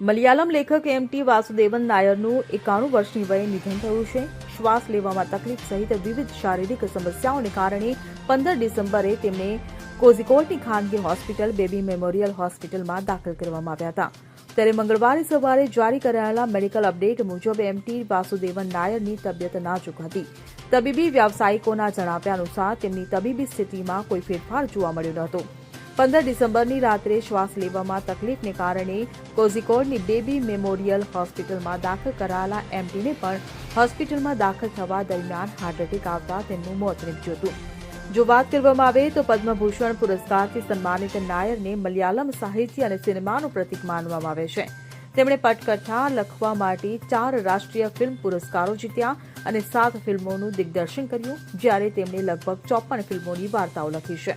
મલયાલમ લેખક એમ ટી વાસુદેવન નાયરનું એકાણું વર્ષની વયે નિધન થયું છે. શ્વાસ લેવામાં તકલીફ સહિત વિવિધ શારીરિક સમસ્યાઓને કારણે પંદર ડિસેમ્બરે તેમને કોઝિકોડની ખાનગી હોસ્પિટલ બેબી મેમોરિયલ હોસ્પિટલમાં દાખલ કરવામાં આવ્યા હતા. ત્યારે મંગળવારે સવારે જારી કરાયેલા મેડિકલ અપડેટ મુજબ એમટી વાસુદેવન નાયરની તબિયત નાજુક હતી. તબીબી વ્યાવસાયિકોના જણાવ્યા અનુસાર તેમની તબીબી સ્થિતિમાં કોઈ ફેરફાર જોવા મળ્યો નહોતો. પંદર ડિસેમ્બરની રાત્રે શ્વાસ લેવામાં તકલીફને કારણે કોઝિકોડની બેબી મેમોરિયલ હોસ્પિટલમાં દાખલ કરાયેલા એમટીને પણ હોસ્પિટલમાં દાખલ થવા દરમિયાન હાર્ટ એટેક આવતા તેમનું મોત નીપજ્યું હતું. જો વાત કરવામાં આવે તો પદ્મભૂષણ પુરસ્કારથી સન્માનિત નાયરને મલયાલમ સાહિત્ય અને સિનેમાનું પ્રતીક માનવામાં આવે છે. તેમણે પટકથા લખવા માટે ચાર રાષ્ટ્રીય ફિલ્મ પુરસ્કારો જીત્યા અને સાત ફિલ્મોનું દિગ્દર્શન કર્યું, જ્યારે તેમણે લગભગ ચોપન ફિલ્મોની વાર્તાઓ લખી છે.